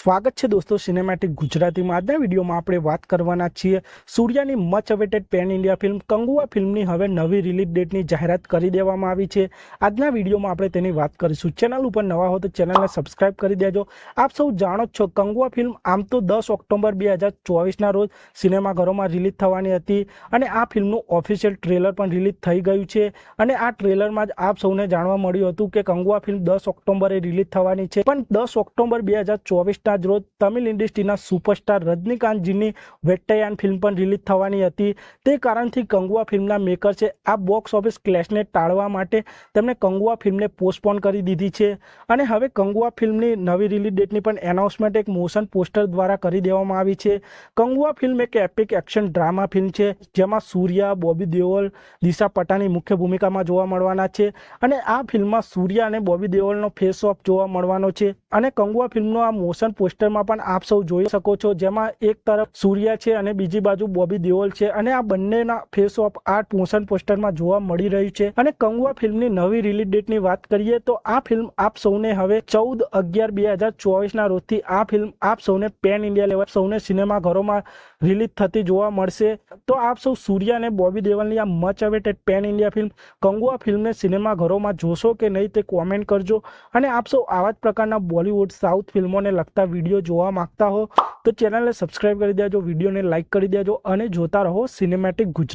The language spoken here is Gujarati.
સ્વાગત છે દોસ્તો સિનેમેટિક ગુજરાતીમાં. આજના વિડીયોમાં આપણે વાત કરવાના છીએ સૂર્યાની much awaited pan India film Kanguva ફિલ્મની હવે નવી રિલીઝ ડેટની જાહેરાત કરી દેવામાં આવી છે. આજના વિડીયોમાં આપણે તેની વાત કરીશું. ચેનલ ઉપર નવા હો તો ચેનલને સબસ્ક્રાઇબ કરી દેજો. આપ સૌ જાણો જ છો કંગુઆ ફિલ્મ આમ તો દસ ઓક્ટોબર બે હજાર ચોવીસના રોજ સિનેમાઘરોમાં રિલીઝ થવાની હતી અને આ ફિલ્મનું ઓફિશિયલ ટ્રેલર પણ રિલીઝ થઈ ગયું છે. અને આ ટ્રેલરમાં જ આપ સૌને જાણવા મળ્યું હતું કે કંગુઆ ફિલ્મ દસ ઓક્ટોબરે રિલીઝ થવાની છે. પણ દસ ઓક્ટોબર બે હજાર ચોવીસના જ રોજ તમિલ ઇન્ડસ્ટ્રીના સુપરસ્ટાર રજનીકાંતજીની વેટ્ટયાન ફિલ્મ પણ રિલીઝ થવાની હતી. તે કારણથી કંગુઆ ફિલ્મના મેકર છે. આ બોક્સ ઓફિસ ક્લેશને ટાળવા માટે તેમણે કંગુઆ ફિલ્મને પોસ્ટપોન કરી દીધી છે. અને હવે કંગુઆ ફિલ્મની નવી રિલીઝ ડેટની પણ એનાઉન્સમેન્ટ એક મોશન પોસ્ટર દ્વારા કરી દેવામાં આવી છે. કંગુઆ ફિલ્મ એક એપિક એક્શન ડ્રામા ફિલ્મ છે, જેમાં સૂર્યા, બોબી દેઓલ દિશા પટાની મુખ્ય ભૂમિકામાં જોવા મળવાના છે અને આ ફિલ્મમાં સૂર્યા અને બોબી દેઓલનો ફેસ ઓફ જોવા મળવાનો છે. અને કંગુઆ ફિલ્મનો આ મોશન પોસ્ટરમાં પણ આપ સૌ જોઈ શકો છો. જેમાં એક તરફ સૂર્યા છે અને બીજી બાજુ બોબી દેઓલ છે અને આ બંનેના ફેસ ઓફ આ મોશન પોસ્ટરમાં જોવા મળી રહ્યું છે. અને કંગવા ફિલ્મની નવી રિલીઝ ડેટની વાત કરીએ તો આ ફિલ્મ આપ સૌને હવે ચૌદ અગિયાર બે હજાર ચોવીસના રોજથી આ ફિલ્મ આપ સૌને પેન ઇન્ડિયા લેવલ સૌને સિનેમાઘરોમાં રિલીઝ થતી જોવા મળશે. તો આપ સૌ સૂર્યા અને બોબી દેવલની આ much awaited pan India film Kanguva ફિલ્મને સિનેમાઘરોમાં જોશો કે નહીં તે કોમેન્ટ કરજો. અને આપ સૌ આવા જ પ્રકારના બોલિવૂડ સાઉથ ફિલ્મોને લગતા વીડિયો જોવા માંગતા હો તો ચેનલને સબસ્ક્રાઈબ કરી દેજો વિડીયોને લાઇક કરી દેજો અને જોતા રહો સિનેમેટિક ગુજરાત.